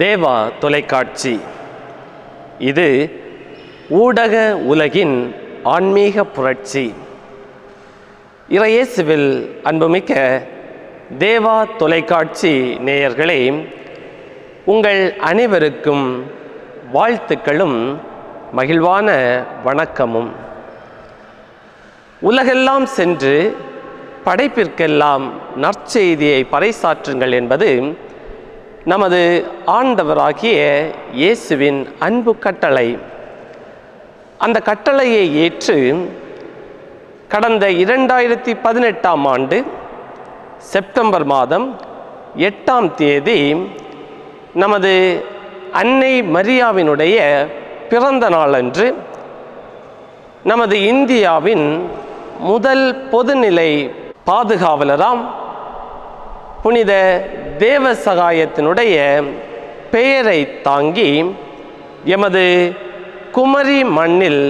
தேவா தொலைக்காட்சி. இது ஊடக உலகின் ஆன்மீக புரட்சி. இறையேசுவில் அன்புமிக்க தேவா தொலைக்காட்சி நேயர்களே உங்கள் அனைவருக்கும் வாழ்த்துக்களும் மகிழ்வான வணக்கமும். உலகெல்லாம் சென்று படைப்பிற்கெல்லாம் நற்செய்தியை பறைசாற்றுங்கள் என்பது நமது ஆண்டவராகிய இயேசுவின் அன்பு கட்டளை. அந்த கட்டளையை ஏற்று கடந்த இரண்டாயிரத்தி பதினெட்டாம் ஆண்டு செப்டம்பர் மாதம் எட்டாம் தேதி நமது அன்னை மரியாவினுடைய பிறந்த நாளன்று நமது இந்தியாவின் முதல் பொதுநிலை பாதுகாவலராம் புனித தேவ சகாயத்தினுடைய பெயரை தாங்கி எமது குமரி மண்ணில்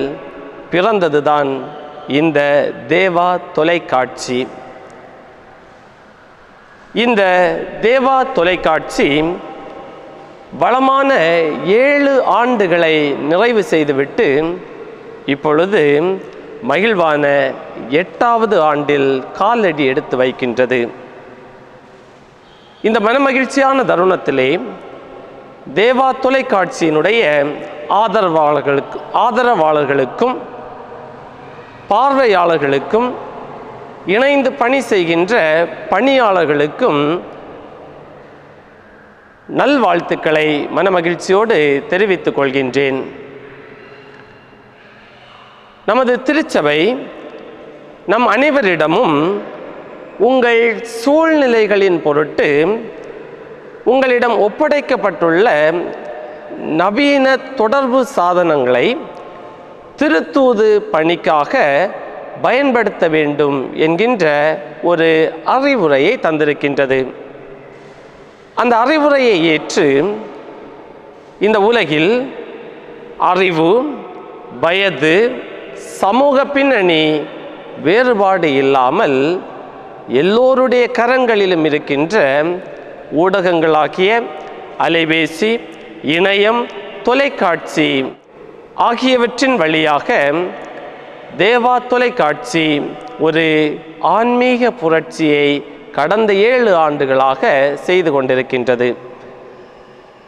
பிறந்ததுதான் இந்த தேவா தொலைக்காட்சி. இந்த தேவா தொலைக்காட்சி வளமான ஏழு ஆண்டுகளை நிறைவு செய்துவிட்டு இப்பொழுது மகிழ்வான எட்டாவது ஆண்டில் காலடி எடுத்து வைக்கின்றது. இந்த மனமகிழ்ச்சியான தருணத்திலே தேவா தொலைக்காட்சியினுடைய ஆதரவாளர்களுக்கு ஆதரவாளர்களுக்கும் பார்வையாளர்களுக்கும் இணைந்து பணி செய்கின்ற பணியாளர்களுக்கும் நல்வாழ்த்துக்களை மனமகிழ்ச்சியோடு தெரிவித்துக் கொள்கின்றேன். நமது திருச்சபை நம் அனைவரிடமும் உங்கள் சூழ்நிலைகளின் பொருட்டு உங்களிடம் ஒப்படைக்கப்பட்டுள்ள நவீன தொடர்பு சாதனங்களை திருத்தூது பணிக்காக பயன்படுத்த வேண்டும் என்கின்ற ஒரு அறிவுரையை தந்திருக்கின்றது. அந்த அறிவுரையை ஏற்று இந்த உலகில் அறிவு வயது சமூக பின்னணி வேறுபாடு இல்லாமல் எல்லோருடைய கரங்களிலும் இருக்கின்ற ஊடகங்களாகிய அலைபேசி இணையம் தொலைக்காட்சி ஆகியவற்றின் வழியாக தேவா தொலைக்காட்சி ஒரு ஆன்மீக புரட்சியை கடந்த ஏழு ஆண்டுகளாக செய்து கொண்டிருக்கின்றது.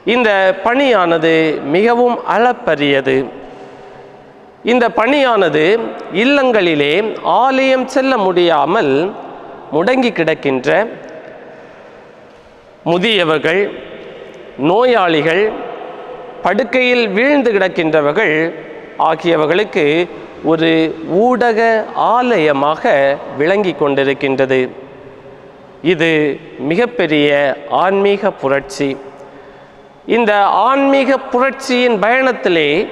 இந்த பணியானது மிகவும் அளப்பரியது. இந்த பணியானது இல்லங்களிலே ஆலயம் செல்ல முடியாமல் முடங்கி கிடக்கின்ற முதியவர்கள் நோயாளிகள் படுக்கையில் வீழ்ந்து கிடக்கின்றவர்கள் ஆகியவர்களுக்கு ஒரு ஊடக ஆலயமாக விளங்கி கொண்டிருக்கின்றது. இது மிகப்பெரிய ஆன்மீக புரட்சி. இந்த ஆன்மீக புரட்சியின் பயணத்திலே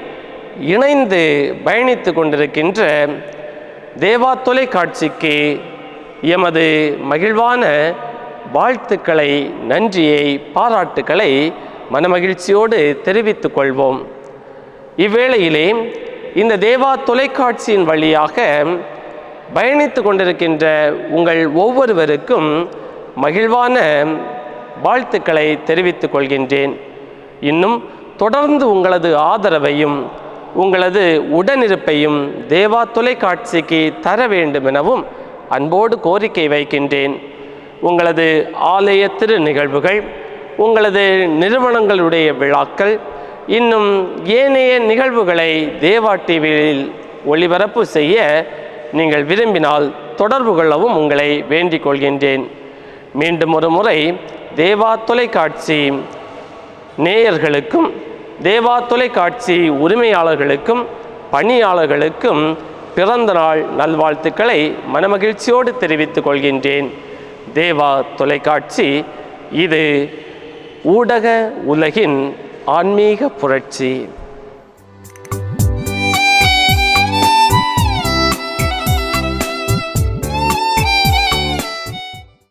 இணைந்து பயணித்து கொண்டிருக்கின்ற தேவா தொலைக்காட்சிக்கு எமது மகிழ்வான வாழ்த்துக்களை நன்றியை பாராட்டுக்களை மனமகிழ்ச்சியோடு தெரிவித்துக் கொள்வோம். இவ்வேளையிலே இந்த தேவா தொலைக்காட்சியின் வழியாக பயணித்து கொண்டிருக்கின்ற உங்கள் ஒவ்வொருவருக்கும் மகிழ்வான வாழ்த்துக்களை தெரிவித்துக் கொள்கின்றேன். இன்னும் தொடர்ந்து உங்களது ஆதரவையும் உங்களது உடனிருப்பையும் தேவா தொலைக்காட்சிக்கு தர வேண்டும் எனவும் அன்போடு கோரிக்கை வைக்கின்றேன். உங்களது ஆலய திரு நிகழ்வுகள் உங்களது நிறுவனங்களுடைய விழாக்கள் இன்னும் ஏனைய நிகழ்வுகளை தேவா டிவியில் ஒளிபரப்பு செய்ய நீங்கள் விரும்பினால் தொடர்பு கொள்ளவும் உங்களை வேண்டிக் கொள்கின்றேன். மீண்டும் ஒரு முறை தேவா தொலைக்காட்சி நேயர்களுக்கும் தேவா தொலைக்காட்சி உரிமையாளர்களுக்கும் பணியாளர்களுக்கும் பிறந்த நாள் நல்வாழ்த்துக்களை மனமகிழ்ச்சியோடு தெரிவித்துக் கொள்கின்றேன். தேவா தொலைக்காட்சி இது ஊடக உலகின் ஆன்மீக புரட்சி.